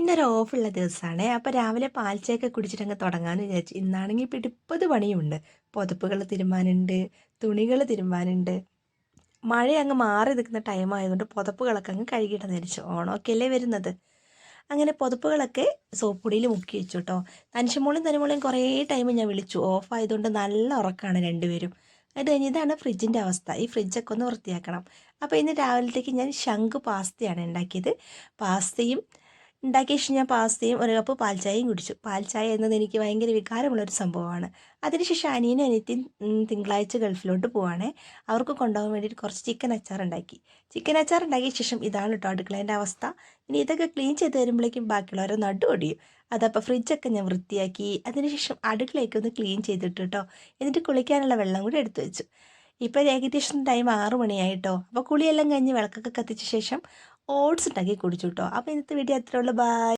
ഇന്നൊരു ഓഫുള്ള ദിവസമാണ് അപ്പോൾ രാവിലെ പാൽച്ചയൊക്കെ കുടിച്ചിട്ടങ്ങ് തുടങ്ങാമെന്ന് വിചാരിച്ചു ഇന്നാണെങ്കിൽ പിടിപ്പത് പണിയുണ്ട്. പുതപ്പുകൾ തിരുമാനുണ്ട് തുണികൾ തിരുമാനുണ്ട് മഴ അങ്ങ് മാറി നിൽക്കുന്ന ടൈം ആയതുകൊണ്ട് പുതപ്പുകളൊക്കെ അങ്ങ് കഴുകിയിട്ട് ധരിച്ചു ഓണമൊക്കെ അല്ലേ വരുന്നത്. അങ്ങനെ പുതപ്പുകളൊക്കെ സോപ്പ് പൊടിയിൽ മുക്കി വെച്ചു കേട്ടോ തനിഷമോളും തനിമോളും കുറേ ടൈം ഞാൻ വിളിച്ചു. ഓഫ് ആയതുകൊണ്ട് നല്ല ഉറക്കമാണ് രണ്ടുപേരും. അത് കഴിഞ്ഞ് ഇതാണ് ഫ്രിഡ്ജിന്റെ അവസ്ഥ. ഈ ഫ്രിഡ്ജൊക്കെ ഒന്ന് വൃത്തിയാക്കണം. അപ്പോൾ ഇന്ന് രാവിലത്തേക്ക് ഞാൻ ശംഖ് പാസ്തയാണ് ഉണ്ടാക്കിയത്. പാസ്തയും ഉണ്ടാക്കിയ ശേഷം ഞാൻ പാസ്തയും ഒരു കപ്പ് പാൽച്ചായയും കുടിച്ചു. പാൽച്ചായ എന്നത് എനിക്ക് ഭയങ്കര വികാരമുള്ളൊരു സംഭവമാണ്. അതിനുശേഷം അനിയനും അനിയത്തിയും തിങ്കളാഴ്ച ഗൾഫിലോട്ട് പോവാണ്. അവർക്ക് കൊണ്ടുപോകാൻ വേണ്ടിയിട്ട് കുറച്ച് ചിക്കൻ അച്ചാർ ഉണ്ടാക്കി. ചിക്കൻ അച്ചാർ ഉണ്ടാക്കിയ ശേഷം ഇതാണ് കേട്ടോ അടുക്കളേന്റെ അവസ്ഥ. ഇനി ഇതൊക്കെ ക്ലീൻ ചെയ്ത് വരുമ്പോഴേക്കും ബാക്കിയുള്ളവരെ നടു ഒടിയും അതപ്പോൾ ഫ്രിഡ്ജൊക്കെ ഞാൻ വൃത്തിയാക്കി. അതിനുശേഷം അടുക്കളയൊക്കെ ഒന്ന് ക്ലീൻ ചെയ്തിട്ട് കേട്ടോ എന്നിട്ട് കുളിക്കാനുള്ള വെള്ളം കൂടി എടുത്തു വെച്ചു. ഇപ്പോൾ ഏകദേശം ടൈം ആറു മണിയായിട്ടോ അപ്പോൾ കുളിയെല്ലാം കഴിഞ്ഞ് വിളക്കൊക്കെ കത്തിച്ച ശേഷം ഓട്സ് ഉണ്ടാക്കി കുടിച്ചു കേട്ടോ അപ്പോൾ ഇന്നത്തെ വീഡിയോ അത്രേ ഉള്ളൂ. ബൈ